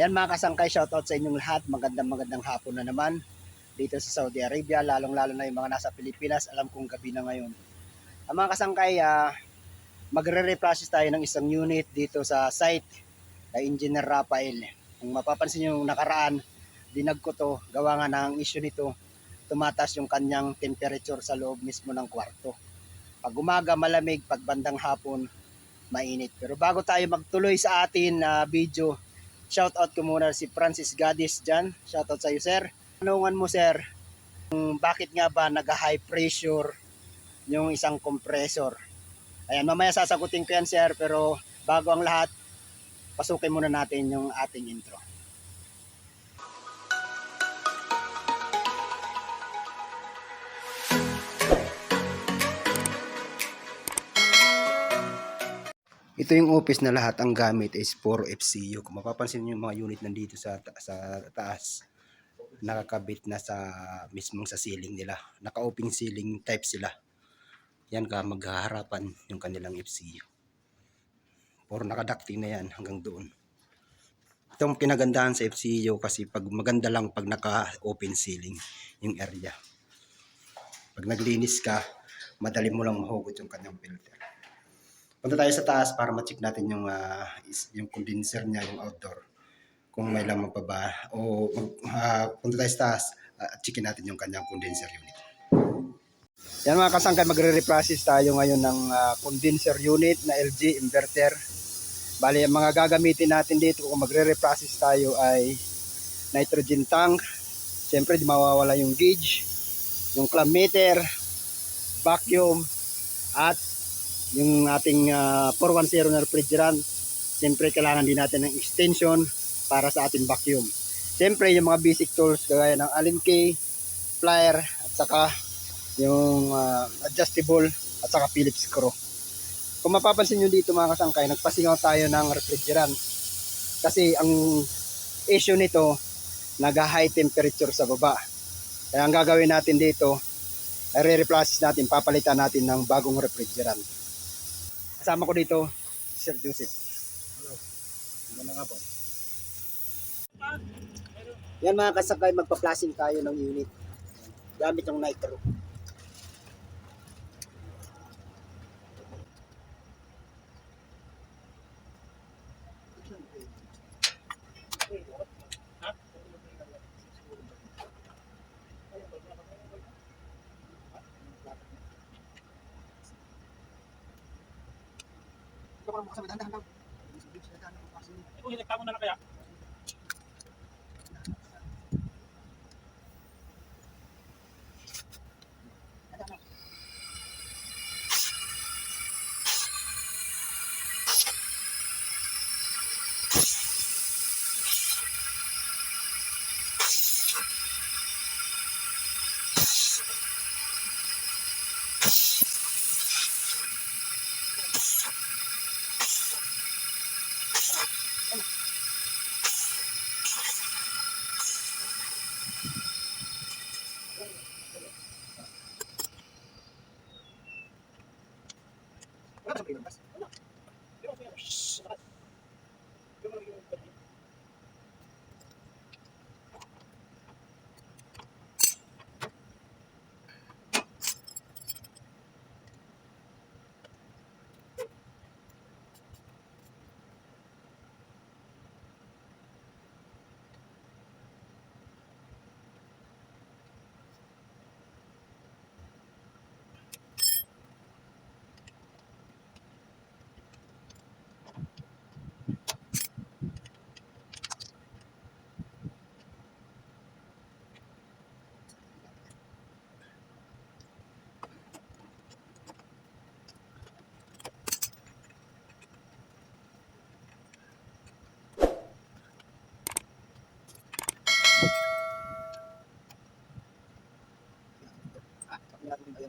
Ayan mga kasangkay, shoutout sa inyong lahat. Magandang magandang hapon na naman dito sa Saudi Arabia, lalong-lalo na yung mga nasa Pilipinas. Alam kong gabi na ngayon. Ang mga kasangkay, ah, magre-reprocess tayo ng isang unit dito sa site kay Engineer Rafael. Kung mapapansin nyo nakaraan, dinag ko to, gawa nga ng issue nito, tumatas yung kanyang temperature sa loob mismo ng kwarto. Pag umaga malamig, pag bandang hapon mainit. Pero bago tayo magtuloy sa atin na video, shout out ko muna si Francis Gadis dyan. Shout out sa iyo sir. Tanungan mo sir, bakit nga ba nag-high pressure yung isang compressor? Ayan, mamaya sasagutin ko yan sir, pero bago ang lahat, pasukin muna natin yung ating intro. Ito yung office na lahat ang gamit is for FCU. Kung mapapansin niyo yung mga unit nandito sa sa taas, nakakabit na sa mismong sa ceiling nila. Naka-open ceiling type sila. Yan ka maghaharapan yung kanilang FCU. Or nakaducting na yan hanggang doon. Itong kinagandahan sa FCU kasi pag maganda lang pag naka-open ceiling yung area. Pag naglinis ka, madali mo lang mahugot yung kanyang filter. Punta tayo sa taas para ma-check natin yung ah, is- yung condenser niya, yung outdoor. Kung may laman pa ba. O ah, punta tayo sa taas, at checkin natin yung kanyang condenser unit. Yan mga kasangkay, magre-reprocess tayo ngayon ng ah, condenser unit na LG inverter. Bali, ang mga gagamitin natin dito kung magre-reprocess tayo ay nitrogen tank. Siyempre, di mawawala yung gauge, yung clamp meter, vacuum, at yung ating ah, 410 na refrigerant, siyempre kailangan din natin ng extension para sa ating vacuum. Siyempre yung mga basic tools kagaya ng Allen key, plier, at saka yung ah, adjustable at saka Phillips screw. Kung mapapansin nyo dito mga kasangkay, nagpasingaw tayo ng refrigerant kasi ang issue nito nag-high temperature sa baba. Kaya ang gagawin natin dito, i-replace natin, papalitan natin ng bagong refrigerant. Kasama ko dito, si Sir Joseph. Hello. Magandang hapon. Yan mga kasakay, magpa-flashing tayo ng unit. Gamit yung nitro. Ito ko lang buksan, dahan-dahan lang. Kung hinagta mo na lang kaya.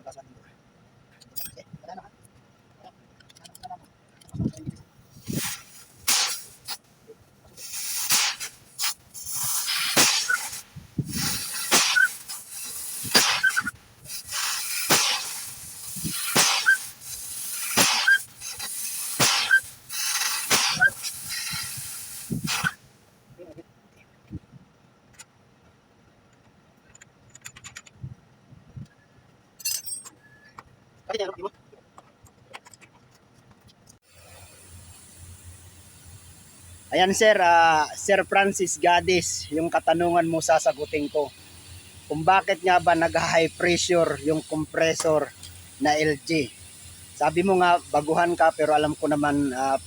en. Ayan sir, ah, Sir Francis Gadis, yung katanungan mo sasagutin ko. Kung bakit nga ba nag-high pressure yung compressor na LG? Sabi mo nga baguhan ka pero alam ko naman ah,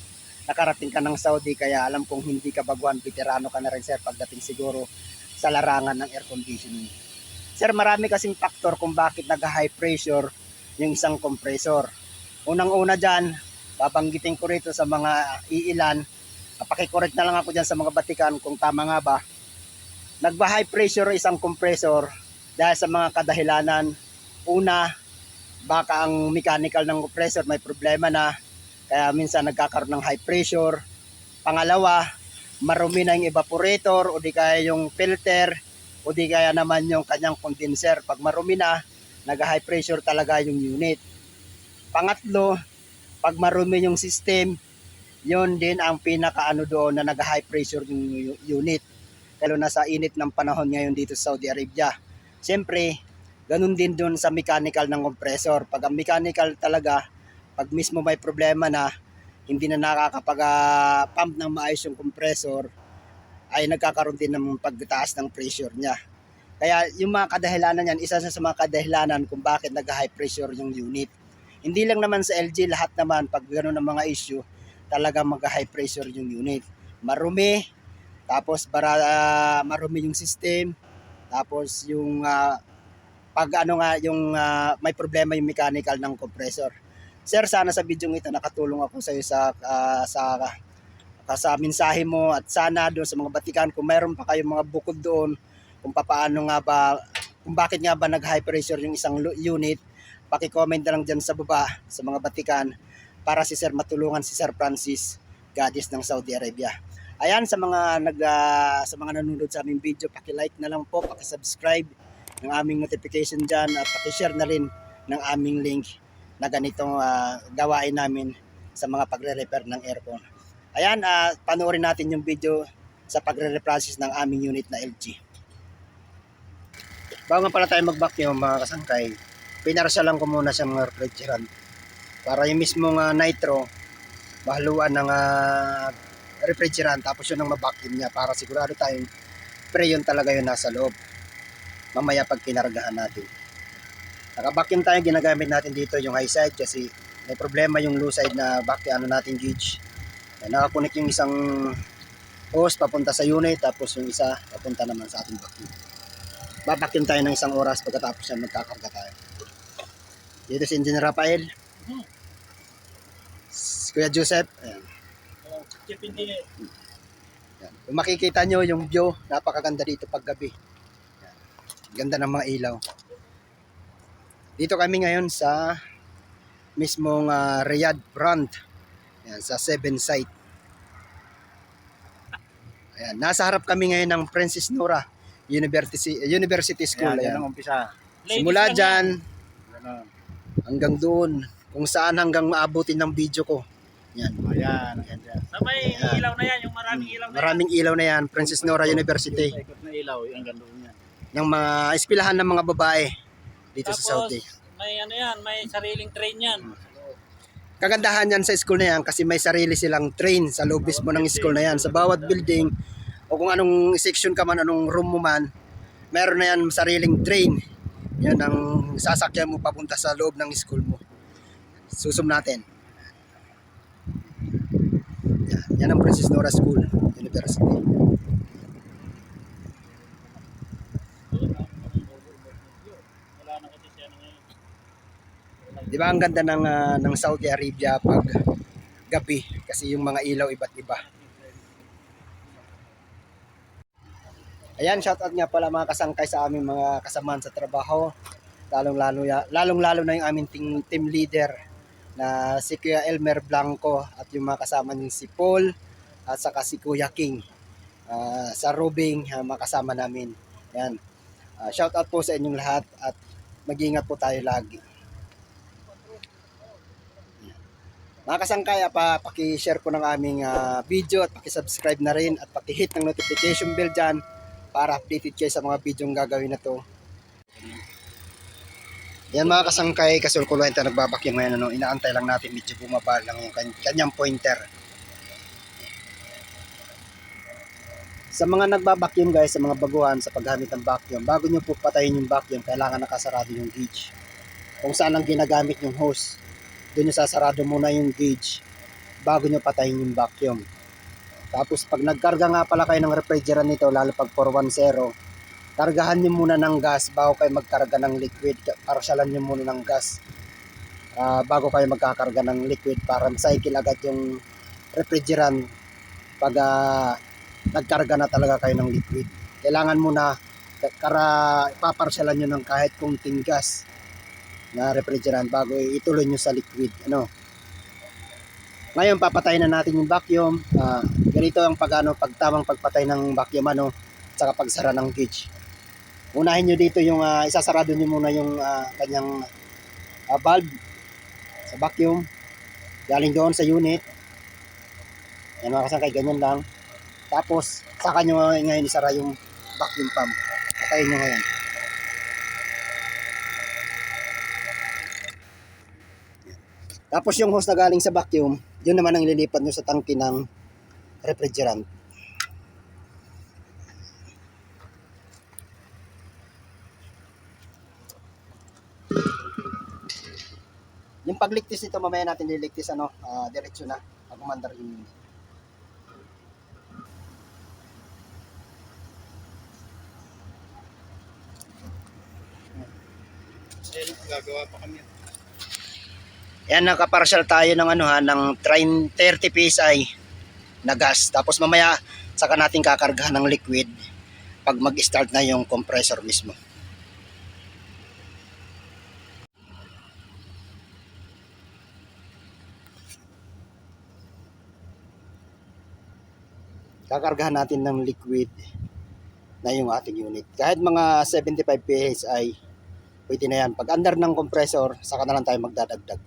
nakarating ka ng Saudi kaya alam kong hindi ka baguhan, veterano ka na rin sir pagdating siguro sa larangan ng air conditioning. Sir, marami kasing faktor kung bakit nag-high pressure yung isang compressor. Unang-una dyan, babanggitin ko rito sa mga iilan Pakicorrect na lang ako dyan sa mga batikan kung tama nga ba. Nagba-high pressure isang compressor dahil sa mga kadahilanan. Una, baka ang mechanical ng compressor may problema na kaya minsan nagkakaroon ng high pressure. Pangalawa, marumi na yung evaporator o di kaya yung filter o di kaya naman yung kanyang condenser. Pag marumi na, nag-high pressure talaga yung unit. Pangatlo, pag marumi yung system, yun din ang pinakaano doon na nag-high pressure yung unit. Lalo na sa init ng panahon ngayon dito sa Saudi Arabia. Siyempre, ganun din doon sa mechanical ng compressor. Pag ang mechanical talaga, pag mismo may problema na, hindi na nakakapag-pump ng maayos yung compressor, ay nagkakaroon din ng pagtaas ng pressure niya. Kaya yung mga kadahilanan yan, isa sa mga kadahilanan kung bakit nag-high pressure yung unit. Hindi lang naman sa LG, lahat naman, pag gano'n ang mga issue, talaga mag-high pressure yung unit. Marumi, tapos para ah, marumi yung system, tapos yung ah, pag ano nga yung ah, may problema yung mechanical ng compressor. Sir, sana sa video ito nakatulong ako sa iyo sa ah, sa ah, sa mensahe mo at sana doon sa mga batikan kung mayroon pa kayong mga bukod doon kung paano nga ba kung bakit nga ba nag-high pressure yung isang unit, paki-comment na lang dyan sa baba sa mga batikan para si Sir matulungan si Sir Francis Gadis ng Saudi Arabia. Ayan sa mga nag ah, sa mga nanonood sa aming video, paki-like na lang po, paki-subscribe ng aming notification diyan at paki-share na rin ng aming link na ganitong ah, gawain namin sa mga pagre-repair ng aircon. Ayan, ah, panoorin natin yung video sa pagre-reprocess ng aming unit na LG. Bago nga pala tayo mag-vacuum mga kasangkay, pinarsalan ko muna sa mga refrigerant para yung mismong ah, nitro mahaluan ng ah, refrigerant tapos yun ang mabakim niya para sigurado tayong pre yun talaga yun nasa loob. Mamaya pag kinargahan natin. Nakabakim tayo ginagamit natin dito yung high side kasi may problema yung low side na back ano natin gauge. Nakakunik yung isang hose papunta sa unit tapos yung isa papunta naman sa ating vacuum. Babakim tayo ng isang oras pagkatapos yan magkakarga tayo. Dito si Engineer Rafael. Si Kuya Joseph ayan. Oh, Chip hindi eh. Yan. Kung makikita nyo yung view, napakaganda dito pag gabi. Yan. Ganda ng mga ilaw. Dito kami ngayon sa mismong ah, Riyadh Front. Yan, sa Seven Site. Ayan, nasa harap kami ngayon ng Princess Nora University University School. Ayan, yan Ayan. ang umpisa. Simula dyan hanggang doon kung saan hanggang maabutin ng video ko. Yan. Ayan, ayan, yan. ayan. Sa may Ayan. ilaw na yan, yung maraming ilaw na Maraming ilaw na yan, Princess Nora University. Sa ikot na ilaw, yung ganda niya. Yung mga eskwelahan ng mga babae dito yan. sa Saudi. may ano yan, may sariling train yan. kagandahan yan sa school na yan kasi may sarili silang train sa loob mismo ng school na yan. Sa bawat building o kung anong section ka man, anong room mo man, meron na yan sariling train. Yan ang sasakyan mo papunta sa loob ng school mo. Susum natin. Yan, ang Princess Nora School University. Di ba ang ganda ng, ah, ng Saudi Arabia pag gabi kasi yung mga ilaw iba't iba. Ayan, shoutout nga pala mga kasangkay sa aming mga kasamahan sa trabaho. Lalong-lalo ya, lalong-lalo na yung aming team, team leader na si Kuya Elmer Blanco at yung mga kasama niya si Paul at saka si Kuya King. Ah, sa Rubing, ah, mga kasama namin. Ayan. Ah, shoutout po sa inyong lahat at mag-ingat po tayo lagi. Mga kasangkaya pa, paki-share po ng aming ah, video at paki-subscribe na rin at paki-hit ng notification bell dyan para updated kayo sa mga video gagawin na to. Yan mga kasangkay, kasulkuluhan tayo nagbabakyong ngayon. Ano, inaantay lang natin medyo bumaba lang yung kan- kanyang pointer. Sa mga nagbabakyum guys, sa mga baguhan sa paggamit ng vacuum, bago nyo po patayin yung vacuum, kailangan nakasarado yung gauge. Kung saan ang ginagamit yung hose, doon nyo sasarado muna yung gauge bago nyo patayin yung vacuum. Tapos pag nagkarga nga pala kayo ng refrigerant nito, lalo pag 410, kargahan nyo muna ng gas bago kayo magkarga ng liquid. Parsyalan nyo muna ng gas ah, bago kayo magkakarga ng liquid para cycle agad yung refrigerant pag ah, nagkarga na talaga kayo ng liquid. Kailangan muna kara paparsyalan nyo ng kahit kunting gas na refrigerant bago ituloy nyo sa liquid. Ano? Ngayon papatayin na natin yung vacuum. Ah, ganito ang pag ano, pagtamang pagpatay ng vacuum ano, at saka pagsara ng gauge. Unahin nyo dito yung ah, isasarado nyo muna yung ah, kanyang ah, valve sa vacuum. Galing doon sa unit. Yan mga kasangkay, ganyan lang. Tapos, saka nyo ngayon isara yung vacuum pump. Patayin nyo ngayon. Tapos yung hose na galing sa vacuum, yun naman ang ililipat nyo sa tangke ng refrigerant. Yung pagligtis nito, mamaya natin liligtis, ano, ah, diretsyo na, pag umandar yung unit. Ayun, gagawa pa kami. Yan, nakaparsyal tayo ng ano ha, ng train 30 PSI na gas. Tapos mamaya, saka natin kakargahan ng liquid pag mag-start na yung compressor mismo. Kakargahan natin ng liquid na yung ating unit. Kahit mga 75 PSI, pwede na yan. Pag under ng compressor, saka na lang tayo magdadagdag.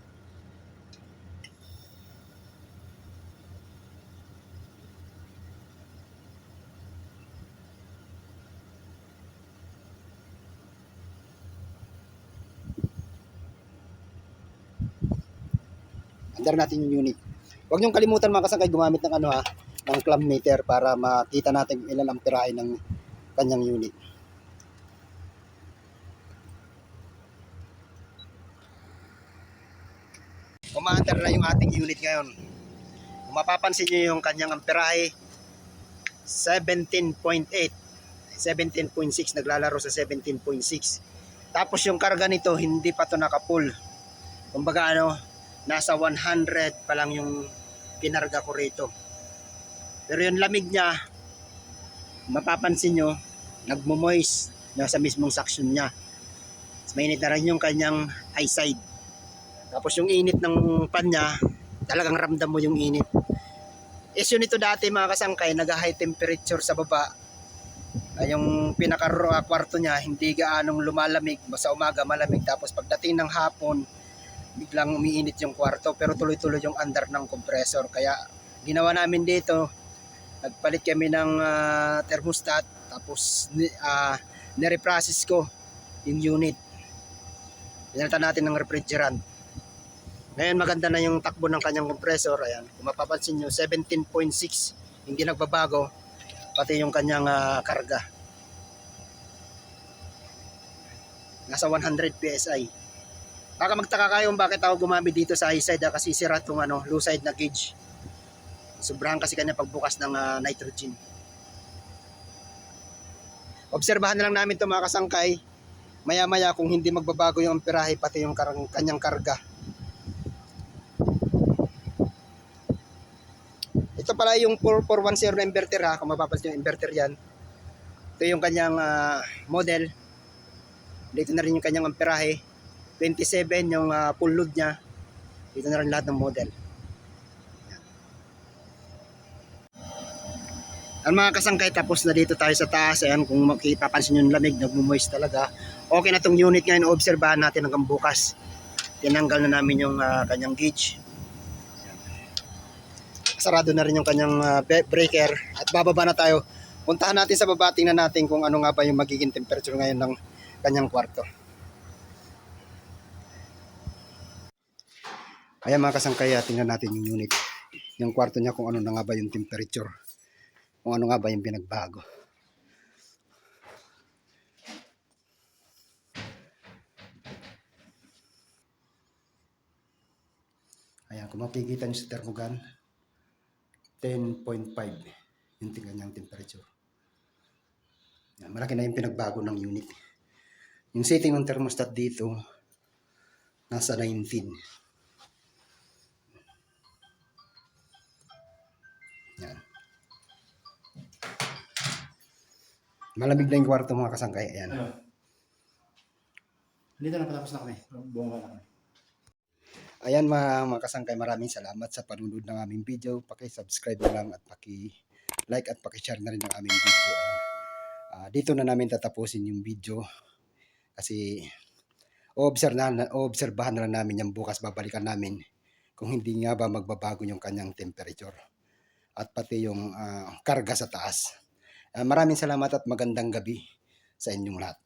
Under natin yung unit. Huwag niyong kalimutan mga kasangkay gumamit ng ano ha, ng clamp meter para makita natin kung ilan ang tirahe ng kanyang unit. Umaandar na yung ating unit ngayon. Kung mapapansin nyo yung kanyang amperahe, 17.8. 17.6 naglalaro sa 17.6. Tapos yung karga nito hindi pa to naka-full. Kumbaga ano, nasa 100 pa lang yung kinarga ko rito. Pero yung lamig niya, mapapansin nyo, nagmo-moist nasa mismong suction niya. Mainit na rin yung kanyang side. Tapos yung init ng pan niya, talagang ramdam mo yung init. Issue nito dati mga kasangkay, nag-high temperature sa baba. Ay, yung pinaka ah, kwarto niya, hindi gaanong lumalamig. Sa umaga malamig. Tapos pagdating ng hapon, biglang umiinit yung kwarto. Pero tuloy-tuloy yung under ng compressor. Kaya ginawa namin dito, nagpalit kami ng ah, thermostat. Tapos ah, nireprocess ko yung unit. Pinalitan natin ng refrigerant. Ngayon maganda na yung takbo ng kanyang compressor. Ayan, kung mapapansin nyo, 17.6. Hindi nagbabago. Pati yung kanyang ah, karga. Nasa 100 PSI. Baka magtaka kayo bakit ako gumamit dito sa high side ah, kasi sira tong ano, low side na gauge. Sobrahan kasi kanya pagbukas ng ah, nitrogen. Obserbahan na lang namin ito mga kasangkay. Maya-maya kung hindi magbabago yung amperahe pati yung karang, kanyang karga. Ito pala yung 4410 na inverter ha, kung mapapansin yung inverter yan. Ito yung kanyang ah, model. Dito na rin yung kanyang amperahe. 27 yung ah, full load niya. Dito na rin lahat ng model. Ang mga kasangkay tapos na dito tayo sa taas. Ayan kung makipapansin yung lamig, nagmo-moist talaga. Okay na tong unit ngayon, obserbahan natin hanggang bukas. Tinanggal na namin yung ah, kanyang gauge. sarado na rin yung kanyang ah, be- breaker at bababa na tayo. Puntahan natin sa baba, tingnan natin kung ano nga ba yung magiging temperature ngayon ng kanyang kwarto. Ayan mga kasangkaya, tingnan natin yung unit. Yung kwarto niya kung ano na nga ba yung temperature. Kung ano nga ba yung pinagbago. Ayan, kung makikita niyo sa thermogan, 10.5 yung niyang temperature. Yan, malaki na yung pinagbago ng unit. Yung setting ng thermostat dito, nasa 19. Malamig na yung kwarto mga kasangkay. Ayan. Dito na patapos na kami. Buong na kami. Ayan mga, mga kasangkay, maraming salamat sa panunod ng aming video. Paki-subscribe na lang at paki-like at paki-share na rin ng aming video. Ayan. Ah, dito na namin tatapusin yung video kasi observe na, obserbahan na lang namin yan bukas. Babalikan namin kung hindi nga ba magbabago yung kanyang temperature at pati yung ah, karga sa taas. Ah, maraming salamat at magandang gabi sa inyong lahat.